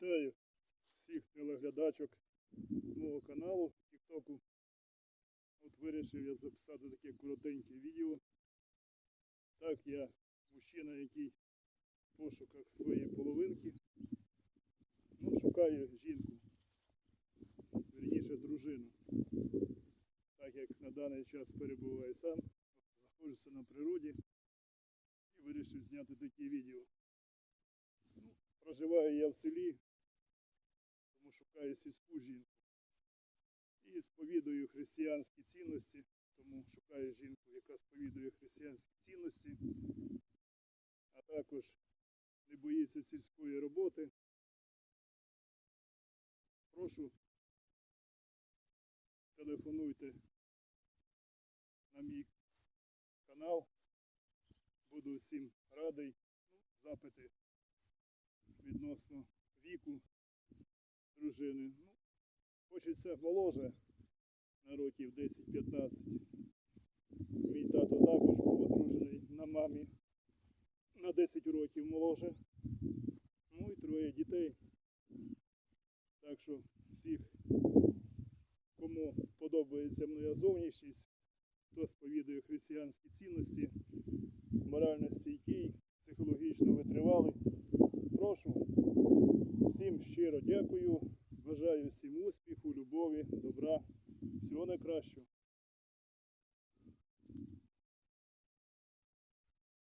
Вітаю всіх телеглядачок мого каналу Тіктоку. От вирішив я записати таке коротеньке відео. Так, я мужчина, який в пошуках своєї половинки. Ну, шукаю жінку, вірніше дружину. Так як на даний час перебуваю сам, знаходжуся на природі і вирішив зняти таке відео. Ну, проживаю я в селі, тому шукаю сільську жінку. І сповідую християнські цінності, тому шукаю жінку, яка сповідує християнські цінності, а також не боїться сільської роботи. Прошу, телефонуйте на мій канал. Буду всім радий. Ну, запити відносно віку дружини. Ну, хочеться моложе на років 10-15. Мій тато також був одружений на мамі на 10 років моложе. Ну і троє дітей. Так що всіх, кому подобається моя зовнішність, хто сповідує християнські цінності, морально стійкий, психологічно витривалий. Прошу, всім щиро дякую. Бажаю всім успіху, любові, добра, всього найкращого.